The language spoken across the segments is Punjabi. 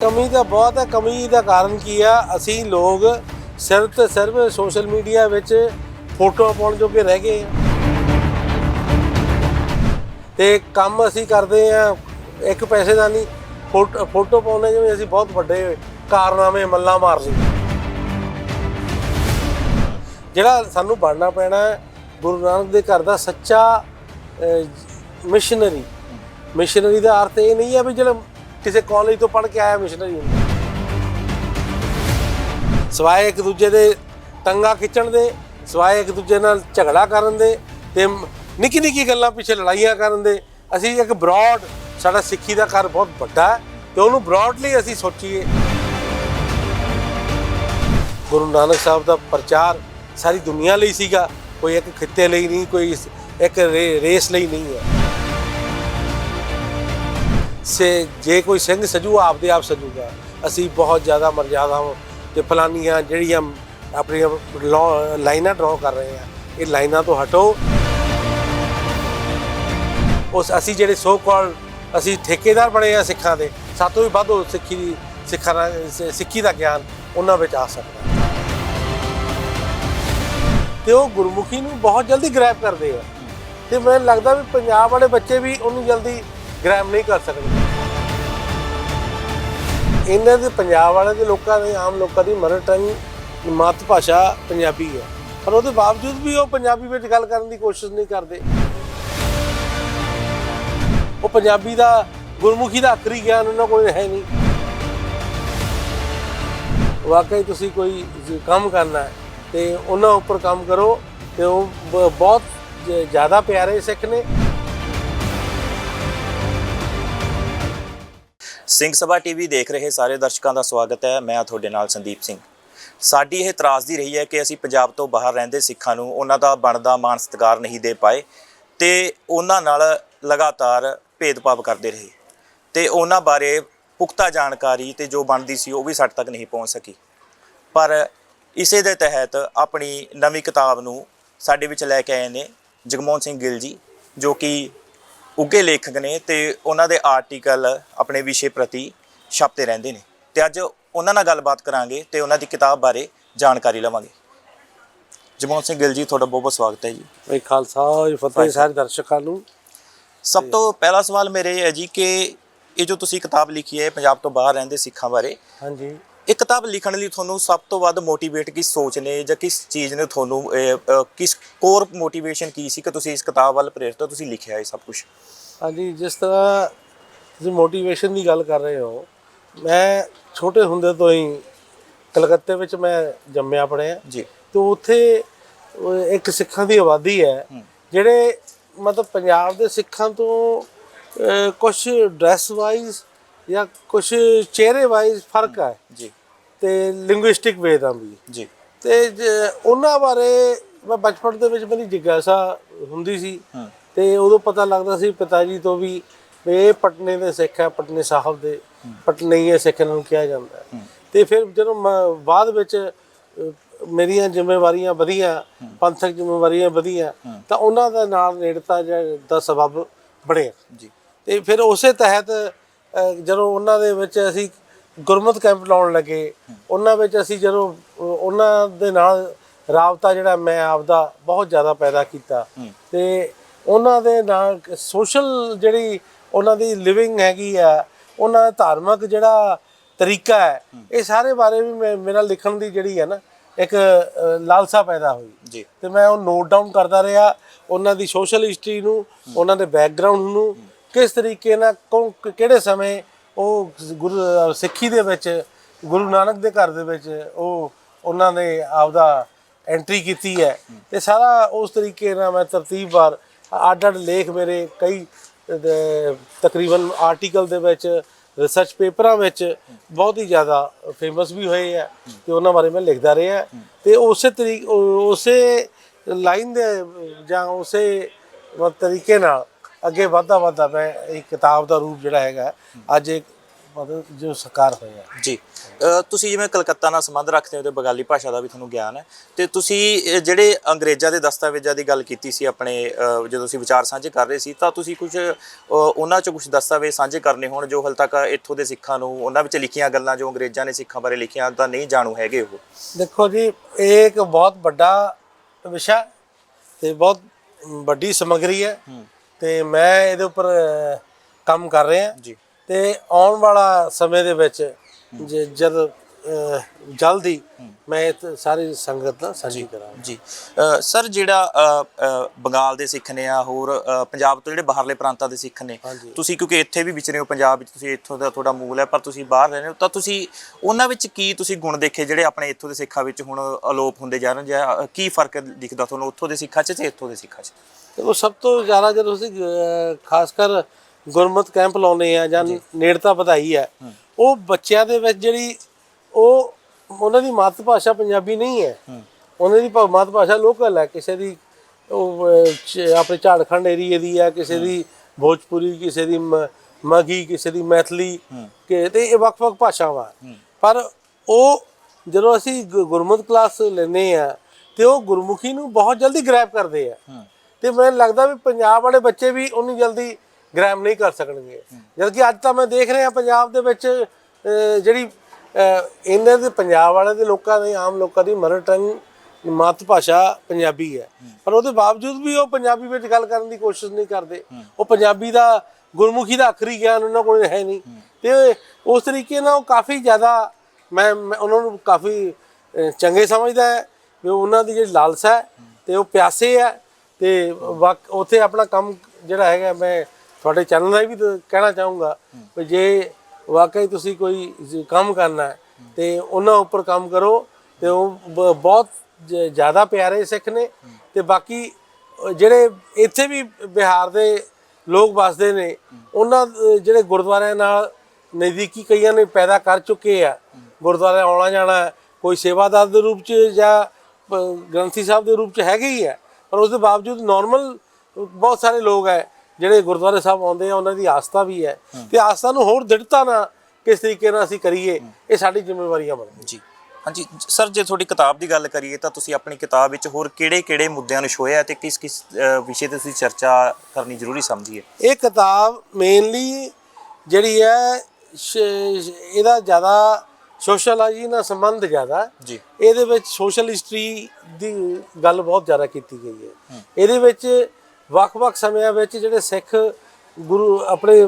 ਕਮੀ ਤਾਂ ਬਹੁਤ ਹੈ, ਕਮੀ ਦਾ ਕਾਰਨ ਕੀ ਆ? ਅਸੀਂ ਲੋਕ ਸਿਰਫ ਤੇ ਸਿਰਫ ਸੋਸ਼ਲ ਮੀਡੀਆ ਵਿੱਚ ਫੋਟੋ ਪਾਉਣ ਜੋਗੇ ਰਹਿ ਗਏ ਆ ਤੇ ਕੰਮ ਅਸੀਂ ਕਰਦੇ ਆ ਇੱਕ ਪੈਸੇ ਦਾ ਨਹੀਂ, ਫੋਟੋ ਫੋਟੋ ਪਾਉਣੇ ਜਿਵੇਂ ਅਸੀਂ ਬਹੁਤ ਵੱਡੇ ਕਾਰਨਾਮੇ, ਮੱਲਾ ਮਾਰ ਲਈ ਜਿਹੜਾ ਸਾਨੂੰ ਬਣਨਾ ਪੈਣਾ ਗੁਰੂ ਨਾਨਕ ਦੇ ਘਰ ਦਾ ਸੱਚਾ ਮਿਸ਼ਨਰੀ ਮਿਸ਼ਨਰੀ ਦਾ ਅਰਥ ਇਹ ਨਹੀਂ ਹੈ ਵੀ ਜਿਹੜਾ ਕਿਸੇ ਕਾਲਜ ਤੋਂ ਪੜ੍ਹ ਕੇ ਆਇਆ ਮਿਸ਼ਨਰੀ ਹੁੰਦਾ ਸਵਾਏ ਇੱਕ ਦੂਜੇ ਦੇ ਟੰਗਾ ਖਿੱਚਣ ਦੇ, ਸਵਾਏ ਇੱਕ ਦੂਜੇ ਨਾਲ ਝਗੜਾ ਕਰਨ ਦੇ ਤੇ ਨਿੱਕੀ ਨਿੱਕੀ ਗੱਲਾਂ ਪਿੱਛੇ ਲੜਾਈਆਂ ਕਰਨ ਦੇ। ਅਸੀਂ ਇੱਕ ਬ੍ਰੌਡ ਸਾਡਾ ਸਿੱਖੀ ਦਾ ਘਰ ਬਹੁਤ ਵੱਡਾ ਹੈ ਤੇ ਉਹਨੂੰ ਬ੍ਰੌਡਲੀ ਅਸੀਂ ਸੋਚੀਏ। ਗੁਰੂ ਨਾਨਕ ਸਾਹਿਬ ਦਾ ਪ੍ਰਚਾਰ ਸਾਰੀ ਦੁਨੀਆ ਲਈ ਸੀਗਾ। ਕੋਈ ਇੱਕ ਖਿੱਤੇ ਲਈ ਨਹੀਂ, ਕੋਈ ਇੱਕ ਰੇ- ਰੇਸ ਲਈ ਨਹੀਂ ਹੈ। ਸੇ ਜੇ ਕੋਈ ਸਿੰਘ ਸਜੂ, ਆਪਦੇ ਆਪ ਸਜੂਗਾ। ਅਸੀਂ ਬਹੁਤ ਜ਼ਿਆਦਾ ਮਰਜ਼ਾਦਾਵਾਂ ਤੇ ਫਲਾਨੀਆਂ ਜਿਹੜੀਆਂ ਆਪਣੀਆਂ ਲੌ- ਲਾਈਨਾਂ ਡਰਾ ਕਰ ਰਹੇ ਆ ਇਹ ਲਾਈਨਾਂ ਤੋਂ ਹਟੋ। ਉਸ ਅਸੀਂ ਜਿਹੜੇ ਸੋ ਕਾਲ ਅਸੀਂ ਠੇਕੇਦਾਰ ਬਣੇ ਆ ਸਿੱਖਾਂ ਦੇ ਸਾਤੋਂ ਵੀ ਵੱਧ ਸਿੱਖੀ ਦੀ, ਸਿੱਖਾਂ ਦਾ ਸਿੱਖੀ ਦਾ ਗਿਆਨ ਉਹਨਾਂ ਵਿੱਚ ਆ ਸਕਦਾ ਹੈ। ਤੇ ਉਹ ਗੁਰਮੁਖੀ ਨੂੰ ਬਹੁਤ ਜਲਦੀ ਗ੍ਰੈਬ ਕਰਦੇ ਆ। ਤੇ ਮੈਨੂੰ ਲੱਗਦਾ ਵੀ ਪੰਜਾਬ ਵਾਲੇ ਬੱਚੇ ਵੀ ਉਹਨੂੰ ਜਲਦੀ ਗ੍ਰਹਿਮ ਨਹੀਂ ਕਰ ਸਕਦੇ। ਇਹਨਾਂ ਦੇ ਪੰਜਾਬ ਵਾਲਿਆਂ ਦੇ ਲੋਕਾਂ ਦੇ, ਆਮ ਲੋਕਾਂ ਦੀ ਮਦਰ ਟੰਗ ਮਾਤ ਭਾਸ਼ਾ ਪੰਜਾਬੀ ਹੈ। ਪਰ ਉਹਦੇ ਬਾਵਜੂਦ ਵੀ ਉਹ ਪੰਜਾਬੀ ਵਿੱਚ ਗੱਲ ਕਰਨ ਦੀ ਕੋਸ਼ਿਸ਼ ਨਹੀਂ ਕਰਦੇ। ਉਹ ਪੰਜਾਬੀ ਦਾ ਗੁਰਮੁਖੀ ਦਾ ਅਖਰੀ ਗਿਆਨ ਉਹਨਾਂ ਕੋਲ ਹੈ ਨਹੀਂ। ਵਾਕਈ ਤੁਸੀਂ ਕੋਈ ਕੰਮ ਕਰਨਾ ਹੈ, ਤੇ ਉਹਨਾਂ ਉੱਪਰ ਕੰਮ ਕਰੋ, ਤੇ ਉਹ ਬਹੁਤ ਜ਼ਿਆਦਾ ਪਿਆਰੇ ਸਿੱਖ ਨੇ। ਸਿੰਘ ਸਭਾ ਟੀਵੀ ਦੇਖ ਰਹੇ ਸਾਰੇ ਦਰਸ਼ਕਾਂ ਦਾ ਸਵਾਗਤ ਹੈ। ਮੈਂ ਤੁਹਾਡੇ ਨਾਲ ਸੰਦੀਪ ਸਿੰਘ। ਸਾਡੀ ਇਹ ਤਰਾਸਦੀ ਰਹੀ ਹੈ ਕਿ ਅਸੀਂ ਪੰਜਾਬ ਤੋਂ ਬਾਹਰ ਰਹਿੰਦੇ ਸਿੱਖਾਂ ਨੂੰ ਉਹਨਾਂ ਦਾ ਬਣਦਾ ਮਾਣ ਸਤਿਕਾਰ ਨਹੀਂ ਦੇ ਪਾਏ ਤੇ ਉਹਨਾਂ ਨਾਲ ਲਗਾਤਾਰ ਭੇਦਭਾਵ ਕਰਦੇ ਰਹੇ ਤੇ ਉਹਨਾਂ ਬਾਰੇ ਪੁਖਤਾ ਜਾਣਕਾਰੀ ਤੇ ਜੋ ਬਣਦੀ ਸੀ ਉਹ ਵੀ ਸਾਡੇ ਤੱਕ ਨਹੀਂ ਪਹੁੰਚ ਸਕੀ। ਪਰ ਇਸੇ ਦੇ ਤਹਿਤ ਆਪਣੀ ਨਵੀਂ ਕਿਤਾਬ ਨੂੰ ਸਾਡੇ ਵਿੱਚ ਲੈ ਕੇ ਆਏ ਨੇ ਜਗਮੋਹਨ ਸਿੰਘ ਗਿੱਲ ਜੀ, ਜੋ ਕਿ ਉੱਘੇ ਲੇਖਕ ਨੇ ਤੇ ਉਹਨਾਂ ਦੇ ਆਰਟੀਕਲ ਆਪਣੇ ਵਿਸ਼ੇ ਪ੍ਰਤੀ ਛਪਦੇ ਰਹਿੰਦੇ ਨੇ। ਤੇ ਅੱਜ ਉਹਨਾਂ ਨਾਲ ਗੱਲਬਾਤ ਕਰਾਂਗੇ ਤੇ ਉਹਨਾਂ ਦੀ ਕਿਤਾਬ ਬਾਰੇ ਜਾਣਕਾਰੀ ਲਵਾਂਗੇ। ਜਗਮੋਹਨ ਸਿੰਘ ਗਿੱਲ ਜੀ ਤੁਹਾਡਾ ਬਹੁਤ ਬਹੁਤ ਸਵਾਗਤ ਹੈ ਜੀ। ਭਾਈ ਖਾਲਸਾ ਜੀ ਫਤਿਹ ਸਾਰੇ ਦਰਸ਼ਕਾਂ ਨੂੰ। ਸਭ ਤੋਂ ਪਹਿਲਾ ਸਵਾਲ ਮੇਰੇ ਇਹ ਹੈ ਜੀ ਕਿ ਇਹ ਜੋ ਤੁਸੀਂ ਕਿਤਾਬ ਲਿਖੀ ਹੈ ਪੰਜਾਬ ਤੋਂ ਬਾਹਰ ਰਹਿੰਦੇ ਸਿੱਖਾਂ ਬਾਰੇ। ਹਾਂਜੀ। ਇਹ ਕਿਤਾਬ ਲਿਖਣ ਲਈ ਤੁਹਾਨੂੰ ਸਭ ਤੋਂ ਵੱਧ ਮੋਟੀਵੇਟ ਕਿਸ ਸੋਚ ਨੇ ਜਾਂ ਕਿਸ ਚੀਜ਼ ਨੇ ਤੁਹਾਨੂੰ ਕਿਸ ਕੋਰ ਮੋਟੀਵੇਸ਼ਨ ਕੀ ਸੀ ਕਿ ਤੁਸੀਂ ਇਸ ਕਿਤਾਬ ਵੱਲ ਪ੍ਰੇਰਿਤ ਹੋ ਤੁਸੀਂ ਲਿਖਿਆ ਇਹ ਸਭ ਕੁਝ ਹਾਂਜੀ ਜਿਸ ਤਰ੍ਹਾਂ ਤੁਸੀਂ ਮੋਟੀਵੇਸ਼ਨ ਦੀ ਗੱਲ ਕਰ ਰਹੇ ਹੋ ਮੈਂ ਛੋਟੇ ਹੁੰਦੇ ਤੋਂ ਹੀ ਕਲਕੱਤੇ ਵਿੱਚ ਮੈਂ ਜੰਮਿਆ ਪੜਿਆ ਜੀ। ਤੇ ਉੱਥੇ ਇੱਕ ਸਿੱਖਾਂ ਦੀ ਆਬਾਦੀ ਹੈ ਜਿਹੜੇ ਮਤਲਬ ਪੰਜਾਬ ਦੇ ਸਿੱਖਾਂ ਤੋਂ ਕੁਝ ਡਰੈਸ ਵਾਈਜ਼ ਜਾਂ ਕੁਝ ਚਿਹਰੇ ਵਾਈਜ਼ ਫ਼ਰਕ ਹੈ। ਜੀ। ਤੇ ਲਿੰਗੁਇਸਟਿਕ ਵੇ ਦਾ ਵੀ। ਜੀ। ਤੇ ਉਹਨਾਂ ਬਾਰੇ ਮੈਂ ਬਚਪਨ ਦੇ ਵਿੱਚ ਮੇਰੀ ਜਿਗਿਆਸਾ ਹੁੰਦੀ ਸੀ। ਤੇ ਉਦੋਂ ਪਤਾ ਲੱਗਦਾ ਸੀ ਪਿਤਾ ਜੀ ਤੋਂ ਵੀ ਇਹ ਪਟਨੇ ਦੇ ਸਿੱਖ ਹੈ ਪਟਨੇ ਸਾਹਿਬ ਦੇ ਪਟਨਈਏ ਸਿੱਖ ਨੂੰ ਕਿਹਾ ਜਾਂਦਾ। ਤੇ ਫਿਰ ਜਦੋਂ ਮੈਂ ਬਾਅਦ ਵਿੱਚ ਮੇਰੀਆਂ ਜ਼ਿੰਮੇਵਾਰੀਆਂ ਵਧੀਆਂ ਪੰਥਕ ਜ਼ਿੰਮੇਵਾਰੀਆਂ ਵਧੀਆਂ ਤਾਂ ਉਹਨਾਂ ਦਾ ਨਾਲ ਨੇੜਤਾ ਦਾ ਸਬਬ ਬਣਿਆ। ਜੀ। ਤੇ ਫਿਰ ਉਸੇ ਤਹਿਤ ਜਦੋਂ ਉਹਨਾਂ ਦੇ ਵਿੱਚ ਅਸੀਂ ਗੁਰਮਤ ਕੈਂਪ ਲਾਉਣ ਲੱਗੇ। ਉਹਨਾਂ ਵਿੱਚ ਅਸੀਂ ਜਦੋਂ ਉਹਨਾਂ ਦੇ ਨਾਲ ਰਾਬਤਾ ਜਿਹੜਾ ਮੈਂ ਆਪਦਾ ਬਹੁਤ ਜ਼ਿਆਦਾ ਪੈਦਾ ਕੀਤਾ। ਤੇ ਉਹਨਾਂ ਦੇ ਨਾਲ ਸੋਸ਼ਲ ਜਿਹੜੀ ਉਹਨਾਂ ਦੀ ਲਿਵਿੰਗ ਹੈਗੀ ਆ ਉਹਨਾਂ ਦਾ ਧਾਰਮਿਕ ਜਿਹੜਾ ਤਰੀਕਾ ਹੈ ਇਹ ਸਾਰੇ ਬਾਰੇ ਵੀ ਮੇਰਾ ਲਿਖਣ ਦੀ ਜਿਹੜੀ ਹੈ ਨਾ ਇੱਕ ਲਾਲਸਾ ਪੈਦਾ ਹੋਈ। ਜੀ। ਤੇ ਮੈਂ ਉਹ ਨੋਟ ਡਾਊਨ ਕਰਦਾ ਰਿਹਾ ਉਹਨਾਂ ਦੀ ਸੋਸ਼ਲ ਹਿਸਟਰੀ ਨੂੰ ਉਹਨਾਂ ਦੇ ਬੈਕਗ੍ਰਾਉਂਡ ਨੂੰ ਕਿਸ ਤਰੀਕੇ ਨਾਲ ਕਿਹੜੇ ਸਮੇਂ ਉਹ ਗੁਰੂ ਸਿੱਖੀ ਦੇ ਵਿੱਚ, ਗੁਰੂ ਨਾਨਕ ਦੇ ਘਰ ਦੇ ਵਿੱਚ ਉਹ, ਉਹਨਾਂ ਨੇ ਆਪਦਾ ਐਂਟਰੀ ਕੀਤੀ ਹੈ। ਤੇ ਸਾਰਾ ਉਸ ਤਰੀਕੇ ਨਾਲ ਮੈਂ ਤਰਤੀਬਵਾਰ ਅੱਡ ਅੱਡ ਲੇਖ ਮੇਰੇ ਕਈ ਤਕਰੀਬਨ ਆਰਟੀਕਲ ਦੇ ਵਿੱਚ ਰਿਸਰਚ ਪੇਪਰਾਂ ਵਿੱਚ ਬਹੁਤ ਹੀ ਜ਼ਿਆਦਾ ਫੇਮਸ ਵੀ ਹੋਏ ਆ ਤੇ ਉਹਨਾਂ ਬਾਰੇ ਮੈਂ ਲਿਖਦਾ ਰਿਹਾ। ਤੇ ਉਸੇ ਤਰੀਕੇ ਉਸੇ ਲਾਈਨ ਦੇ, ਜਾਂ ਉਸੇ ਤਰੀਕੇ ਨਾਲ ਅੱਗੇ ਵਧਦਾ ਵਧਦਾ ਮੈਂ ਇਹ ਕਿਤਾਬ ਦਾ ਰੂਪ ਜਿਹੜਾ ਹੈਗਾ, ਅੱਜ ਇੱਕ ਮਤਲਬ ਜੋ ਸਾਕਾਰ ਹੋਇਆ ਜੀ। ਅ, ਤੁਸੀਂ ਜਿਵੇਂ ਕਲਕੱਤਾ ਨਾਲ ਸੰਬੰਧ ਰੱਖਦੇ ਹੋ ਤੇ ਬੰਗਾਲੀ ਭਾਸ਼ਾ ਦਾ ਵੀ ਤੁਹਾਨੂੰ ਗਿਆਨ ਹੈ। ਤੇ ਤੁਸੀਂ ਅ, ਜਿਹੜੇ ਅੰਗਰੇਜ਼ਾਂ ਦੇ ਦਸਤਾਵੇਜ਼ਾਂ ਦੀ ਗੱਲ ਕੀਤੀ ਸੀ ਆਪਣੇ ਅ, ਜਦੋਂ ਤੁਸੀਂ ਵਿਚਾਰ ਸਾਂਝੇ ਕਰ ਰਹੇ ਸੀ ਤਾਂ ਤੁਸੀਂ ਕੁਝ ਅ, ਉਹਨਾਂ ਚੋਂ ਕੁਝ ਦਸਤਾਵੇਜ਼ ਸਾਂਝੇ ਕਰਨੇ ਹੋਣ ਜੋ ਹਾਲ ਤੱਕ ਇੱਥੋਂ ਦੇ ਸਿੱਖਾਂ ਨੂੰ ਉਹਨਾਂ ਵਿੱਚ ਲਿਖੀਆਂ ਗੱਲਾਂ ਜੋ ਅੰਗਰੇਜ਼ਾਂ ਨੇ ਸਿੱਖਾਂ ਬਾਰੇ ਲਿਖੀਆਂ ਤਾਂ ਨਹੀਂ ਜਾਣੂ ਹੈਗੇ ਉਹ। ਦੇਖੋ ਜੀ ਇਹ ਇੱਕ ਬਹੁਤ ਵੱਡਾ ਵਿਸ਼ਾ ਤੇ ਬਹੁਤ ਵੱਡੀ ਸਮੱਗਰੀ ਹੈ। ਤੇ ਮੈਂ ਇਹਦੇ ਉੱਪਰ ਅਹ, ਕੰਮ ਕਰ ਰਿਹਾ। ਜੀ। ਤੇ ਆਉਣ ਵਾਲਾ ਸਮੇਂ ਦੇ ਵਿੱਚ ਜ- ਜਦ ਜਲਦੀ ਮੈਂ ਇਹ ਸਾਰੀ ਸੰਗਤ ਨਾਲ ਸਾਂਝੀ ਕਰਾਂਗਾ। ਜੀ। ਸਰ ਜਿਹੜਾ ਬੰਗਾਲ ਦੇ ਸਿੱਖ ਨੇ ਆ ਹੋਰ ਪੰਜਾਬ ਤੋਂ ਜਿਹੜੇ ਬਾਹਰਲੇ ਪ੍ਰਾਂਤਾਂ ਦੇ ਸਿੱਖ ਨੇ। ਤੁਸੀਂ ਕਿਉਂਕਿ ਇੱਥੇ ਵੀ ਵਿਚਰੇ ਹੋ ਪੰਜਾਬ ਵਿੱਚ ਤੁਸੀਂ ਇੱਥੋਂ ਦਾ ਤੁਹਾਡਾ ਮੂਲ ਹੈ ਪਰ ਤੁਸੀਂ ਬਾਹਰ ਰਹਿੰਦੇ ਹੋ ਤਾਂ ਤੁਸੀਂ ਉਹਨਾਂ ਵਿੱਚ ਕੀ ਤੁਸੀਂ ਗੁਣ ਦੇਖੇ ਜਿਹੜੇ ਆਪਣੇ ਇੱਥੋਂ ਦੇ ਸਿੱਖਾਂ ਵਿੱਚ ਹੁਣ ਅਲੋਪ ਹੁੰਦੇ ਜਾ ਰਹੇ ਜਾਂ ਕੀ ਫ਼ਰਕ ਦਿਖਦਾ ਤੁਹਾਨੂੰ ਉੱਥੋਂ ਦੇ ਸਿੱਖਾਂ 'ਚ ਤੇ ਇੱਥੋਂ ਦੇ ਸਿੱਖਾਂ 'ਚ? ਦੇਖੋ ਸਭ ਤੋਂ ਜ਼ਿਆਦਾ ਜਦੋਂ ਅਹ, ਖਾਸ ਕਰ ਗੁਰਮਤ ਕੈਂਪ ਲਾਉਨੇ ਆ ਜਾਂ ਨੇੜਤਾ ਵਧਾਈ ਹੈ ਉਹ ਬੱਚਿਆਂ ਦੇ ਵਿੱਚ ਜਿਹੜੀ ਉਹ ਉਹਨਾਂ ਦੀ ਮਾਤ ਭਾਸ਼ਾ ਪੰਜਾਬੀ ਨਹੀਂ ਹੈ। ਉਹਨਾਂ ਦੀ ਮਾਤ ਭਾਸ਼ਾ ਲੋਕਲ ਹੈ। ਕਿਸੇ ਦੀ ਉਹ ਆਪਣੇ ਝਾੜਖੰਡ ਏਰੀਏ ਦੀ ਹੈ ਕਿਸੇ ਦੀ ਭੋਜਪੁਰੀ ਕਿਸੇ ਦੀ ਮਗੀ ਕਿਸੇ ਦੀ ਮੈਥਲੀ ਕਿ ਤੇ ਇਹ ਵੱਖ-ਵੱਖ ਭਾਸ਼ਾਵਾਂ ਪਰ ਉਹ ਜਦੋਂ ਅਸੀਂ ਗੁਰਮਤ ਕਲਾਸ ਲੈਨੇ ਆ ਤੇ ਉਹ ਗੁਰਮੁਖੀ ਨੂੰ ਬਹੁਤ ਜਲਦੀ ਗ੍ਰੈਬ ਕਰਦੇ ਆ। ਤੇ ਮੈਨੂੰ ਲੱਗਦਾ ਵੀ ਪੰਜਾਬ ਵਾਲੇ ਬੱਚੇ ਵੀ ਉਨੀ ਜਲਦੀ ਗ੍ਰੈਬ ਨਹੀਂ ਕਰ ਸਕਣਗੇ। ਜਦ ਕਿ ਅੱਜ ਤਾਂ ਮੈਂ ਦੇਖ ਰਿਹਾ ਪੰਜਾਬ ਦੇ ਵਿੱਚ ਜਿਹੜੀ ਇਹਨਾਂ ਦੇ ਪੰਜਾਬ ਵਾਲੇ ਦੇ ਲੋਕਾਂ ਦੇ, ਆਮ ਲੋਕਾਂ ਦੀ ਮਦਰ ਟੰਗ, ਮਾਤ ਭਾਸ਼ਾ ਪੰਜਾਬੀ ਹੈ। ਪਰ ਉਹਦੇ ਬਾਵਜੂਦ ਵੀ ਉਹ ਪੰਜਾਬੀ ਵਿੱਚ ਗੱਲ ਕਰਨ ਦੀ ਕੋਸ਼ਿਸ਼ ਨਹੀਂ ਕਰਦੇ। ਉਹ ਪੰਜਾਬੀ ਦਾ ਗੁਰਮੁਖੀ ਦਾ ਅਖਰੀ ਗਿਆਨ ਉਹਨਾਂ ਕੋਲ ਹੈ ਨਹੀਂ। ਤੇ ਉਸ ਤਰੀਕੇ ਨਾਲ ਉਹ ਕਾਫੀ ਜ਼ਿਆਦਾ, ਮੈਂ ਉਹਨਾਂ ਨੂੰ ਕਾਫੀ ਚੰਗੇ ਸਮਝਦਾ ਹੈ ਵੀ ਉਹਨਾਂ ਦੀ ਜਿਹੜੀ ਲਾਲਸਾ ਹੈ ਤੇ ਉਹ ਪਿਆਸੇ ਹੈ ਤੇ ਵਕ- ਉੱਥੇ ਆਪਣਾ ਕੰਮ ਜਿਹੜਾ ਹੈਗਾ ਮੈਂ ਤੁਹਾਡੇ ਚੈਨਲ ਰਾਹੀਂ ਵੀ ਕਹਿਣਾ ਚਾਹੂੰਗਾ ਵੀ ਜੇ ਵਾਕਈ ਤੁਸੀਂ ਕੋਈ ਕੰਮ ਕਰਨਾ ਹੈ ਤੇ ਉਹਨਾਂ ਉੱਪਰ ਕੰਮ ਕਰੋ ਤੇ ਉਹ ਬਹੁਤ ਜ਼ਿਆਦਾ ਪਿਆਰੇ ਸਿੱਖ ਨੇ ਤੇ ਬਾਕੀ ਜਿਹੜੇ ਇੱਥੇ ਵੀ ਬਿਹਾਰ ਦੇ ਲੋਕ ਵਸਦੇ ਨੇ ਉਹਨਾਂ ਜਿਹੜੇ ਗੁਰਦੁਆਰਿਆਂ ਨਾਲ ਨਜ਼ਦੀਕੀ ਕਈਆਂ ਨੇ ਪੈਦਾ ਕਰ ਚੁੱਕੇ ਆ ਗੁਰਦੁਆਰੇ ਆਉਣਾ ਜਾਣਾ ਕੋਈ ਸੇਵਾਦਾਰ ਦੇ ਰੂਪ ਚ ਜਾਂ ਗ੍ਰੰਥੀ ਸਾਹਿਬ ਦੇ ਰੂਪ ਚ ਹੈਗੇ ਹੀ ਹੈ ਪਰ ਉਸ ਦੇ ਬਾਵਜੂਦ ਨਾਰਮਲ ਬਹੁਤ ਸਾਰੇ ਲੋਕ ਹੈ ਜਿਹੜੇ ਗੁਰਦੁਆਰੇ ਸਾਹਿਬ ਆਉਂਦੇ ਆ ਉਹਨਾਂ ਦੀ ਆਸਥਾ ਵੀ ਹੈ। ਤੇ ਆਸਥਾ ਨੂੰ ਹੋਰ ਦ੍ਰਿੜਤਾ ਨਾਲ ਕਿਸ ਤਰੀਕੇ ਨਾਲ ਅਸੀਂ ਕਰੀਏ ਇਹ ਸਾਡੀ ਜ਼ਿੰਮੇਵਾਰੀਆਂ ਬਣਦੀਆਂ ਜੀ। ਹਾਂਜੀ ਸਰ ਜੇ ਤੁਹਾਡੀ ਕਿਤਾਬ ਦੀ ਗੱਲ ਕਰੀਏ ਤਾਂ ਤੁਸੀਂ ਆਪਣੀ ਕਿਤਾਬ ਵਿੱਚ ਹੋਰ ਕਿਹੜੇ-ਕਿਹੜੇ ਮੁੱਦਿਆਂ ਨੂੰ ਛੋਇਆ ਤੇ ਕਿਸ-ਕਿਸ ਵਿਸ਼ੇ ਤੇ ਤੁਸੀਂ ਚਰਚਾ ਕਰਨੀ ਜ਼ਰੂਰੀ ਸਮਝੀ ਹੈ? ਇਹ ਕਿਤਾਬ ਮੇਨਲੀ ਜਿਹੜੀ ਹੈ ਇਹਦਾ ਜ਼ਿਆਦਾ ਸੋਸ਼ਲਾਜੀ ਨਾਲ ਸੰਬੰਧ ਜ਼ਿਆਦਾ। ਜੀ। ਇਹਦੇ ਵਿੱਚ ਸੋਸ਼ਲ ਹਿਸਟਰੀ ਦੀ ਗੱਲ ਬਹੁਤ ਜ਼ਿਆਦਾ ਕੀਤੀ ਗਈ ਹੈ। ਇਹਦੇ ਵਿੱਚ ਵੱਖ-ਵੱਖ ਸਮਿਆਂ ਵਿੱਚ ਜਿਹੜੇ ਸਿੱਖ ਗੁਰੂ ਆਪਣੇ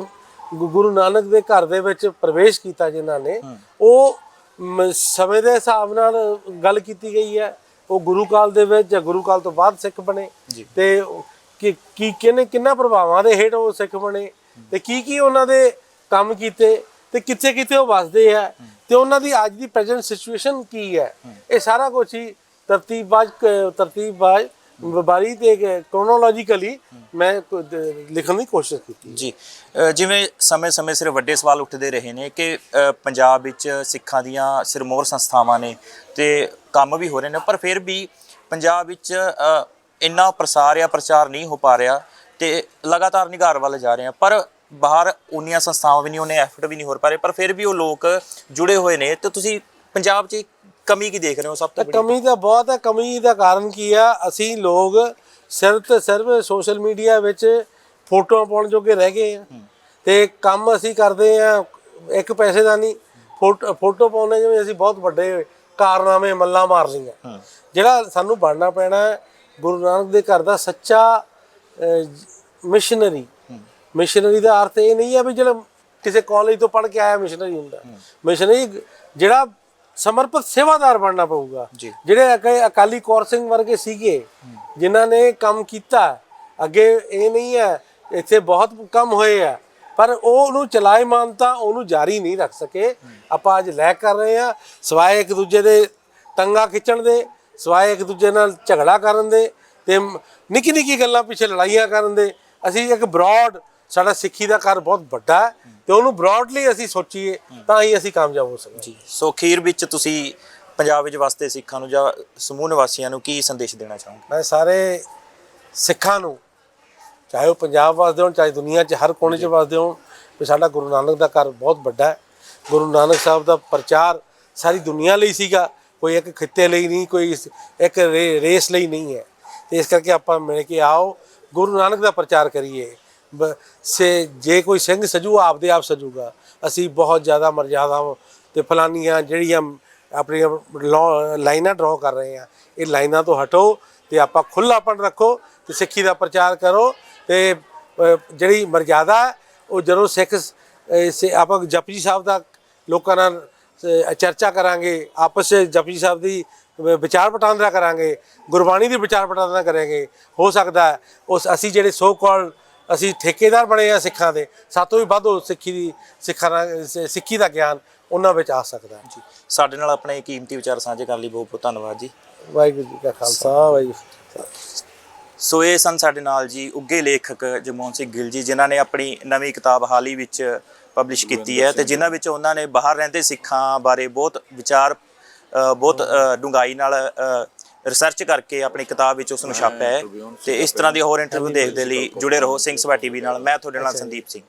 ਗੁਰੂ ਨਾਨਕ ਦੇ ਘਰ ਦੇ ਵਿੱਚ ਪ੍ਰਵੇਸ਼ ਕੀਤਾ ਜਿਨ੍ਹਾਂ ਨੇ ਉਹ ਸਮੇਂ ਦੇ ਹਿਸਾਬ ਨਾਲ ਗੱਲ ਕੀਤੀ ਗਈ ਹੈ। ਉਹ ਗੁਰੂ ਕਾਲ ਦੇ ਵਿੱਚ ਜਾਂ ਗੁਰੂ ਕਾਲ ਤੋਂ ਬਾਅਦ ਸਿੱਖ ਬਣੇ। ਤੇ ਕਿ ਕੀ ਕਿਨੇ ਕਿੰਨਾ ਪ੍ਰਭਾਵਾਂ ਦੇ ਹੇਠ ਉਹ ਸਿੱਖ ਬਣੇ ਤੇ ਕੀ ਕੀ ਉਹਨਾਂ ਦੇ ਕੰਮ ਕੀਤੇ ਤੇ ਕਿੱਥੇ ਕਿੱਥੇ ਉਹ ਵਸਦੇ ਆ ਤੇ ਉਹਨਾਂ ਦੀ ਅੱਜ ਦੀ ਪ੍ਰੈਜ਼ੈਂਟ ਸਿਚੁਏਸ਼ਨ ਕੀ ਹੈ। ਇਹ ਸਾਰਾ ਕੁਝ ਹੀ ਤਰਤੀਬਵਾਜ ਕ- ਤਰਤੀਬਵਾਜ ਵਪਾਰੀ ਤੇ ਕ੍ਰੋਨੋਲੋਜੀਕਲੀ ਮੈਂ ਲਿਖਣ ਦੀ ਕੋਸ਼ਿਸ਼ ਕੀਤੀ ਜੀ ਜਿਵੇਂ ਸਮੇਂ-ਸਮੇਂ ਸਿਰ ਵੱਡੇ ਸਵਾਲ ਉੱਠਦੇ ਰਹੇ ਨੇ ਕਿ ਪੰਜਾਬ ਵਿੱਚ ਸਿੱਖਾਂ ਦੀਆਂ ਸਿਰਮੌਰ ਸੰਸਥਾਵਾਂ ਨੇ ਤੇ ਕੰਮ ਵੀ ਹੋ ਰਹੇ ਨੇ, ਪਰ ਫਿਰ ਵੀ ਪੰਜਾਬ ਵਿੱਚ ਇੰਨਾ ਪ੍ਰਸਾਰ ਜਾਂ ਪ੍ਰਚਾਰ ਨਹੀਂ ਹੋ ਪਾ ਰਿਹਾ ਤੇ ਲਗਾਤਾਰ ਨਿਗਾਰ ਵੱਲ ਜਾ ਰਹੇ ਆ। ਪਰ ਬਾਹਰ ਉਨੀਆਂ ਸੰਸਥਾਵਾਂ ਵੀ ਨਹੀਂ ਉਹਨੇ ਐਫਰਟ ਵੀ ਨਹੀਂ ਹੋ ਪਾ ਰਹੇ, ਪਰ ਫਿਰ ਵੀ ਉਹ ਲੋਕ ਜੁੜੇ ਹੋਏ ਨੇ। ਤੇ ਤੁਸੀਂ ਪੰਜਾਬ 'ਚ ਕਮੀ ਕੀ ਦੇਖ ਰਹੇ ਹੋ ਸਭ ਤੋਂ ਬੜੀ ਕਮੀ ਤਾਂ ਬਹੁਤ ਹੈ ਕਮੀ ਦਾ ਕਾਰਨ ਕੀ ਆ? ਅਸੀਂ ਲੋਕ ਸਿਰਫ ਤੇ ਸਿਰਫ ਸੋਸ਼ਲ ਮੀਡੀਆ ਵਿੱਚ ਫੋਟੋਆਂ ਪਾਉਣ ਜੋਗੇ ਰਹਿ ਗਏ ਆ। ਤੇ ਕੰਮ ਅਸੀਂ ਕਰਦੇ ਆ ਇੱਕ ਪੈਸੇ ਦਾ ਨਹੀਂ ਫੋਟੋ ਪਾਉਣੇ ਜਿਵੇਂ ਅਸੀਂ ਬਹੁਤ ਵੱਡੇ ਕਾਰਨਾਮੇ ਮੱਲਾ ਮਾਰ ਲਈਆਂ ਜਿਹੜਾ ਸਾਨੂੰ ਬਣਨਾ ਪੈਣਾ ਗੁਰੂ ਨਾਨਕ ਦੇ ਘਰ ਦਾ ਸੱਚਾ ਮਿਸ਼ਨਰੀ। ਮਿਸ਼ਨਰੀ ਦਾ ਅਰਥ ਇਹ ਨਹੀਂ ਹੈ ਵੀ ਜਿਹੜਾ ਕਿਸੇ ਕਾਲਜ ਤੋਂ ਪੜ੍ਹ ਕੇ ਆਇਆ ਮਿਸ਼ਨਰੀ ਹੁੰਦਾ। ਮਿਸ਼ਨਰੀ ਜਿਹੜਾ ਸਮਰਪਿਤ ਸੇਵਾਦਾਰ ਬਣਨਾ ਪਊਗਾ। ਜਿਹੜੇ ਅਕ- ਅਕਾਲੀ ਕੌਰ ਸਿੰਘ ਵਰਗੇ ਸੀਗੇ ਜਿਨ੍ਹਾਂ ਨੇ ਕੰਮ ਕੀਤਾ ਅੱਗੇ ਇਹ ਨਹੀਂ ਹੈ ਇੱਥੇ ਬਹੁਤ ਕੰਮ ਹੋਏ ਆ ਪਰ ਉਹ ਉਹਨੂੰ ਚਲਾਏ ਮਾਨਤਾ ਉਹਨੂੰ ਜਾਰੀ ਨਹੀਂ ਰੱਖ ਸਕੇ। ਆਪਾਂ ਅੱਜ ਲੈ ਕਰ ਰਹੇ ਆ ਸਵਾਏ ਇੱਕ ਦੂਜੇ ਦੇ ਟੰਗਾ ਖਿੱਚਣ ਦੇ ਸਵਾਏ ਇੱਕ ਦੂਜੇ ਨਾਲ ਝਗੜਾ ਕਰਨ ਦੇ ਤੇ ਨਿੱਕੀ ਨਿੱਕੀ ਗੱਲਾਂ ਪਿੱਛੇ ਲੜਾਈਆਂ ਕਰਨ ਦੇ। ਅਸੀਂ ਇੱਕ ਬ੍ਰੌਡ ਸਾਡਾ ਸਿੱਖੀ ਦਾ ਘਰ ਬਹੁਤ ਵੱਡਾ ਹੈ ਤੇ ਉਹਨੂੰ ਬ੍ਰੌਡਲੀ ਅਸੀਂ ਸੋਚੀਏ ਤਾਂ ਹੀ ਅਸੀਂ ਕਾਮਯਾਬ ਹੋ ਸਕਦੇ ਜੀ ਸੋ ਅਖੀਰ ਵਿੱਚ ਤੁਸੀਂ ਪੰਜਾਬ ਵਿੱਚ ਵਸਦੇ ਸਿੱਖਾਂ ਨੂੰ ਜਾਂ ਸਮੂਹ ਨਿਵਾਸੀਆਂ ਨੂੰ ਕੀ ਸੰਦੇਸ਼ ਦੇਣਾ ਚਾਹੋਗੇ? ਮੈਂ ਸਾਰੇ ਸਿੱਖਾਂ ਨੂੰ ਚਾਹੇ ਉਹ ਪੰਜਾਬ ਵਸਦੇ ਹੋਣ ਚਾਹੇ ਦੁਨੀਆ 'ਚ ਹਰ ਕੋਨੇ 'ਚ ਵਸਦੇ ਹੋਣ ਵੀ ਸਾਡਾ ਗੁਰੂ ਨਾਨਕ ਦਾ ਘਰ ਬਹੁਤ ਵੱਡਾ ਹੈ। ਗੁਰੂ ਨਾਨਕ ਸਾਹਿਬ ਦਾ ਪ੍ਰਚਾਰ ਸਾਰੀ ਦੁਨੀਆ ਲਈ ਸੀਗਾ ਕੋਈ ਇੱਕ ਖਿੱਤੇ ਲਈ ਨਹੀਂ ਕੋਈ ਇੱਕ ਰੇਸ ਲਈ ਨਹੀਂ ਹੈ। ਤੇ ਇਸ ਕਰਕੇ ਆਪਾਂ ਮਿਲ ਕੇ ਆਓ ਗੁਰੂ ਨਾਨਕ ਦਾ ਪ੍ਰਚਾਰ ਕਰੀਏ। ਸੇ ਜੇ ਕੋਈ ਸਿੰਘ ਸਜੂ ਆਪਦੇ ਆਪ ਸਜੂਗਾ। ਅਸੀਂ ਬਹੁਤ ਜ਼ਿਆਦਾ ਮਰਜ਼ਾਦਾ ਤੇ ਫਲਾਨੀਆਂ ਜਿਹੜੀਆਂ ਆਪਣੀਆਂ ਲੌ- ਲਾਈਨਾਂ ਡਰਾਅ ਕਰ ਰਹੇ ਆ ਇਹ ਲਾਈਨਾਂ ਤੋਂ ਹਟੋ ਤੇ ਆਪਾਂ ਖੁੱਲਾਪਣ ਰੱਖੋ ਤੇ ਸਿੱਖੀ ਦਾ ਪ੍ਰਚਾਰ ਕਰੋ ਤੇ ਜਿਹੜੀ ਮਰਜ਼ਾਦਾ ਉਹ ਜਦੋਂ ਸਿੱਖ ਅ, ਸੇ- ਆਪਾਂ ਜਪਜੀ ਸਾਹਿਬ ਦਾ ਲੋਕਾਂ ਨਾਲ ਚਰਚਾ ਕਰਾਂਗੇ ਆਪਸ ਵਿੱਚ ਜਪਜੀ ਸਾਹਿਬ ਦੀ ਵਿਚਾਰ ਵਟਾਂਦਰਾ ਕਰਾਂਗੇ ਗੁਰਬਾਣੀ ਦੀ ਵਿਚਾਰ ਵਟਾਂਦਰਾ ਕਰਾਂਗੇ ਹੋ ਸਕਦਾ ਉਸ ਅਸੀਂ ਜਿਹੜੇ ਸੋ ਕਾਲ ਅਸੀਂ ਠੇਕੇਦਾਰ ਬਣੇ ਆ ਸਿੱਖਾਂ ਦੇ ਸਾਤੋਂ ਵੀ ਵੱਧ ਉਹ ਸਿੱਖੀ ਦੀ ਸਿੱਖਾਂ ਦਾ- ਸ- ਸਿੱਖੀ ਦਾ ਗਿਆਨ ਉਹਨਾਂ ਵਿੱਚ ਆ ਸਕਦਾ ਹੈ। ਜੀ ਸਾਡੇ ਨਾਲ ਆਪਣੇ ਕੀਮਤੀ ਵਿਚਾਰ ਸਾਂਝੇ ਕਰਨ ਲਈ ਬਹੁਤ ਬਹੁਤ ਧੰਨਵਾਦ ਜੀ। ਵਾਹਿਗੁਰੂ ਜੀ ਕਾ ਖਾਲਸਾ ਵਾਹਿਗੁਰੂ ਜੀ ਕੀ ਫਤਿਹ। ਸੋ ਇਹ ਸਨ ਸਾਡੇ ਨਾਲ ਜੀ ਉੱਗੇ ਲੇਖਕ ਜਮੋਹਨ ਸਿੰਘ ਗਿੱਲ ਜੀ ਜਿਨ੍ਹਾਂ ਨੇ ਆਪਣੀ ਨਵੀਂ ਕਿਤਾਬ ਹਾਲ ਹੀ ਵਿੱਚ ਪਬਲਿਸ਼ ਕੀਤੀ ਹੈ ਤੇ ਜਿਨ੍ਹਾਂ ਵਿੱਚ ਉਹਨਾਂ ਨੇ ਬਾਹਰ ਰਹਿੰਦੇ ਸਿੱਖਾਂ ਬਾਰੇ ਬਹੁਤ ਵਿਚਾਰ ਅ, ਬਹੁਤ ਅ, ਡੂੰਘਾਈ ਨਾਲ ਰਿਸਰਚ ਕਰਕੇ ਆਪਣੀ ਕਿਤਾਬ ਵਿੱਚ ਉਸ ਨੂੰ ਛਾਪਿਆ ਹੈ ਤੇ ਇਸ ਤਰ੍ਹਾਂ ਦੀ ਹੋਰ ਇੰਟਰਵਿਊ ਦੇਖਦੇ ਲਈ ਜੁੜੇ ਰਹੋ ਸਿੰਘ ਸਭਾ ਟੀਵੀ ਨਾਲ। ਮੈਂ ਤੁਹਾਡੇ ਨਾਲ ਸੰਦੀਪ ਸਿੰਘ।